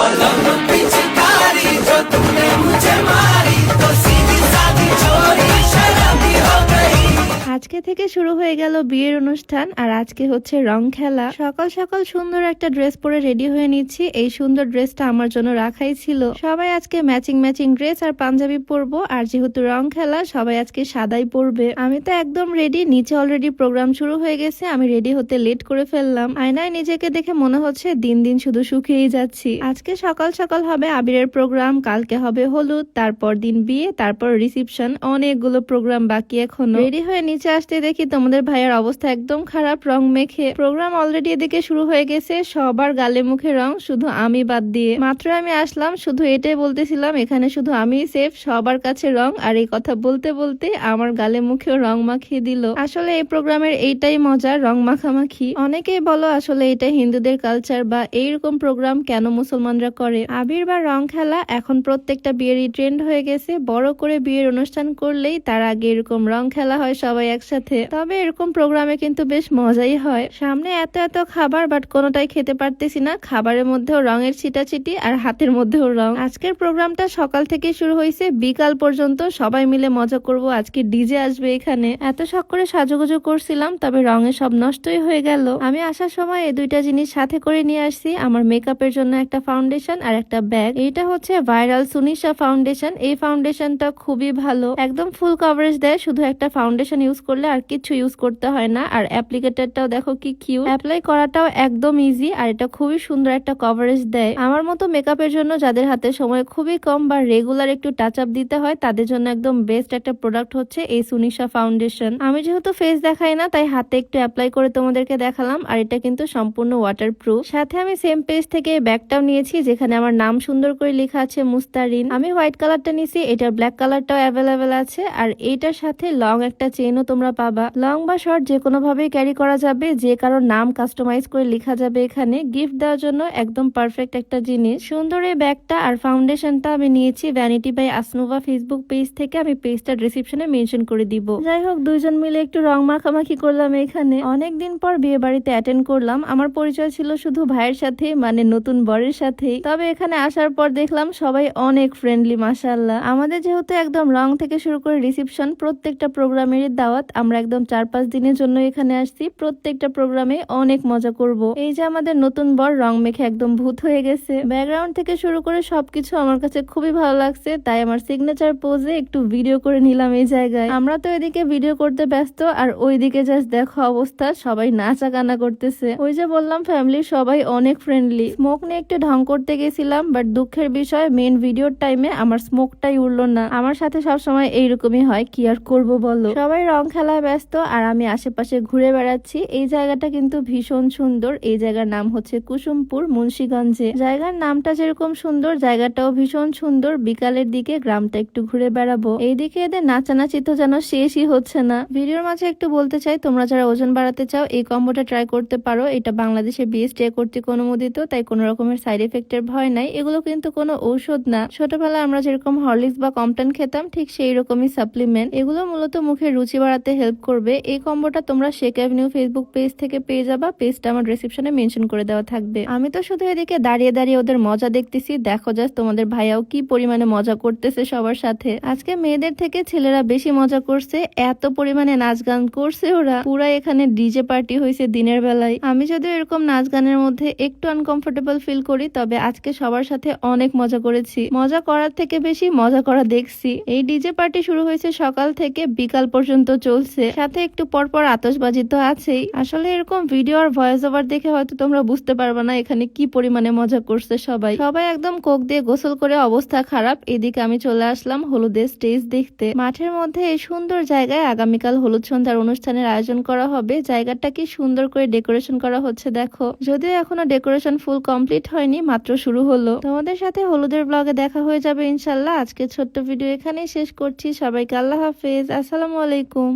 Balance. থেকে শুরু হয়ে গেল বিয়ের অনুষ্ঠান, আর আজকে হচ্ছে রং খেলা। সকাল সকাল সুন্দর একটা ড্রেস পরে রেডি হয়ে নিচ্ছি। এই সুন্দর ড্রেসটা আমার জন্য রাখাই ছিল। সবাই আজকে ম্যাচিং ম্যাচিং ড্রেস আর পাঞ্জাবি পরবো, আর যেহেতু রং খেলা, সবাই আজকে সাদাই পরবে। আমি তো একদম রেডি নিচে অলরেডি প্রোগ্রাম শুরু হয়ে গেছে, আমি রেডি হতে লেট করে ফেললাম। আয়নায় নিজেকে দেখে মনে হচ্ছে দিন দিন শুধু শুকিয়েই যাচ্ছি। আজকে সকাল সকাল হবে আবিরের প্রোগ্রাম কালকে হবে হলুদ, তারপর দিন বিয়ে, তারপর রিসিপশন অনেকগুলো প্রোগ্রাম বাকি এখনও। রেডি হয়ে নিচে আসতে দেখি তোমাদের ভাইয়ের অবস্থা একদম খারাপ, রং মেখে। প্রোগ্রাম অলরেডি এদিকে শুরু হয়ে গেছে, সবার গালে মুখে রং, শুধু আমি বাদ দিয়ে। মাত্র আমি আসলাম, শুধু এটাই বলতেছিলাম, এখানে শুধু আমি সেফ সবার কাছে রং, আর এই কথা বলতে বলতে আমার গালে মুখেও রং মাখিয়ে দিল। আসলে এই প্রোগ্রামের এইটাই মজা, রং মাখামাখি। অনেকেই বলো আসলে এটা হিন্দুদের কালচার বা এইরকম প্রোগ্রাম কেন মুসলমানরা করে? আবির বা রং খেলা এখন প্রত্যেকটা বিয়েরই ট্রেন্ড হয়ে গেছে। বড় করে বিয়ের অনুষ্ঠান করলেই তার আগে এরকম রং খেলা হয় সবাই একসাথে। তবে এরকম প্রোগ্রামে কিন্তু বেশ মজাই হয়। সামনে এত এত খাবার বাট কোনোটাই খেতে পারতেছি না। খাবারের মধ্যেও রঙের ছিটাছিটি আর হাতের মধ্যেও রং। আজকের প্রোগ্রামটা সকাল থেকে শুরু হয়েছে। বিকাল পর্যন্ত সবাই মিলে মজা করব। আজকে ডিজে আসবে এখানে। এত শখ করে সাজুগুজু করছিলাম, তবে রঙে সব নষ্টই হয়ে গেল। আমি আসার সময় এই দুইটা জিনিস সাথে করে নিয়ে আসছি। আমার মেকআপের জন্য একটা ফাউন্ডেশন আর একটা ব্যাগ। এটা হচ্ছে ভাইরাল সুনিশা ফাউন্ডেশন। এই ফাউন্ডেশনটা খুবই ভালো। একদম ফুল কভারেজ দেয়, শুধু একটা ফাউন্ডেশন ইউজ করলে আর কিছু ইউজ করতে হয় না। আর অ্যাপ্লিকেটারটাও দেখো কি কিউ অ্যাপ্লাই করাটাও একদম ইজি আর এটা খুবই সুন্দর একটা কভারেজ দেয়। আমার মতো মেকআপের জন্য যাদের হাতে সময় খুবই কম বা রেগুলার একটু টাচ আপ দিতে হয়, তাদের জন্য একদম বেস্ট একটা প্রোডাক্ট হচ্ছে এই সুনিশা ফাউন্ডেশন আমি যেহেতু ফেস দেখাই না, তাই হাতে একটু অ্যাপ্লাই করে তোমাদেরকে দেখালাম, আর এটা কিন্তু সম্পূর্ণ ওয়াটার প্রুফ সাথে আমি সেম পেজ থেকে ব্যাগটাও নিয়েছি, যেখানে আমার নাম সুন্দর করে লেখা আছে মুস্তারিন। আমি হোয়াইট কালারটা নিয়েছি, এটার ব্ল্যাক কালারটাও অ্যাভেলেবেল আছে, আর এইটার সাথে লং একটা চেনও তোমরা পাবা লং বা শর্ট যে কোনো ভাবেই ক্যারি করা যাবে, যে কারোর নাম কাস্টমাইজ করে লেখা যাবে এখানে। গিফট দেওয়ার জন্য একদম পারফেক্ট একটা জিনিস। সুন্দর এই ব্যাগটা আর ফাউন্ডেশনটা আমি নিয়েছি vanity by Asnuva Facebook page থেকে। আমি পেজটা ডিসক্রিপশনে মেনশন করে দিব। যাই হোক, দুইজন মিলে একটু রং মাখামাখি করলাম এখানে। অনেকদিন পর বিয়ে বাড়িতে অ্যাটেন্ড করলাম। আমার পরিচয় ছিল শুধু ভাইয়ের সাথে মানে নতুন বরের সাথেই। তবে এখানে আসার পর দেখলাম সবাই অনেক ফ্রেন্ডলি মাসাল্লাহ আমাদের যেহেতু একদম রং থেকে শুরু করে রিসিপশন প্রত্যেকটা প্রোগ্রামেরই দাওয়াত। আমরা একদম চার পাঁচ দিনের জন্য এখানে আসছি। প্রত্যেকটা প্রোগ্রামে অনেক মজা করব। এই যে আমাদের নতুন বর রং মেখে একদম ভূত হয়ে গেছে। ব্যাকগ্রাউন্ড থেকে শুরু করে সবকিছু আমার কাছে খুবই ভালো লাগছে, তাই আমার সিগনেচার পোজে একটু ভিডিও করে নিলাম এই জায়গায়। আমরা তো এদিকে ভিডিও করতে ব্যস্ত, আর ওইদিকে জাস্ট দেখো অবস্থা, সবাই নাচা গানা করতেছে। ওই যে বললাম ফ্যামিলির সবাই অনেক ফ্রেন্ডলি স্মোক নিয়ে একটু ঢং করতে গেছিলাম বাট দুঃখের বিষয় মেন ভিডিওর টাইমে আমার স্মোকটাই উড়লো না। আমার সাথে সবসময় এইরকমই হয়, কি আর করব বলো? সবাই রং খেলায় ব্যস্ত আর আমি আশেপাশে ঘুরে বেড়াচ্ছি। এই জায়গাটা কিন্তু ভীষণ সুন্দর। এই জায়গার নাম হচ্ছে কুসুমপুর, মুন্সীগঞ্জে। জায়গার নামটা যেরকম সুন্দর, জায়গাটাও ভীষণ সুন্দর। বিকালের দিকে গ্রামটা একটু ঘুরে বেড়াবো। এইদিকে এদের নাচানাচি তো যেন শেষই হচ্ছে না। ভিডিওর মাঝে একটু বলতে চাই, তোমরা যারা ওজন বাড়াতে চাও, এই কম্বোটা ট্রাই করতে পারো। এটা বাংলাদেশে বিএসটিআই কর্তৃক অনুমোদিত তাই কোনো রকমের সাইড এফেক্টের ভয় নাই। এগুলো কিন্তু কোনো ঔষধ না। ছোটবেলায় আমরা যেরকম হরলিক্স বা কমপ্লেন খেতাম, ঠিক সেই রকমই সাপ্লিমেন্ট এগুলো মূলত মুখের রুচি বাড়াতে হেল্প করবে, এই কম্বোটা তোমরা শেক অ্যাভিনিউ ফেসবুক পেজ থেকে পেয়ে যাবা। পেজটা আমার ডিসক্রিপশনে মেনশন করে দেওয়া থাকবে। আমি তো শুধু এদিকে দাঁড়িয়ে দাঁড়িয়ে ওদের মজা দেখতেছি। দেখো জাস্ট তোমাদের ভাইয়াও কি পরিমাণে মজা করতেছে সবার সাথে। আজকে মেয়েদের থেকে ছেলেরা বেশি মজা করছে, এত পরিমাণে নাচ গান করছে ওরা। পুরা এখানে ডিজে পার্টি হয়েছে দিনের বেলায়। আমি যদি এরকম নাচ গানের মধ্যে একটু আনকমফোর্টেবল ফিল করি, তবে আজকে সবার সাথে অনেক মজা করেছি। মজা করার থেকে বেশি মজা করা দেখছি। এই ডিজে পার্টি শুরু হয়েছে সকাল থেকে বিকাল পর্যন্ত চলছে। সাথে একটু পর পর আতশবাজি তো আছেই। আসলে এরকম ভিডিও আর ভয়েস ওভার দেখে হয়তো তোমরা বুঝতে পারবে না এখানে কি পরিমাণে মজা করছে সবাই। সবাই একদম কোক দিয়ে গোসল করে অবস্থা খারাপ। এদিকে আমি চলে আসলাম হলুদের স্টেজ দেখতে। মাঠের মধ্যে এই সুন্দর জায়গায় আগামীকাল হলুদ সন্ধ্যার অনুষ্ঠানের আয়োজন করা হবে। জায়গাটা কি সুন্দর করে ডেকোরেশন করা হচ্ছে দেখো। যদিও এখনও ডেকোরেশন ফুল কমপ্লিট হয়নি, মাত্র শুরু হলো। তোমাদের সাথে হলুদের ব্লগে দেখা হয়ে যাবে ইনশাল্লাহ। আজকে ছোট্ট ভিডিও এখানেই শেষ করছি। সবাইকে আল্লাহ হাফেজ। আসসালামু আলাইকুম।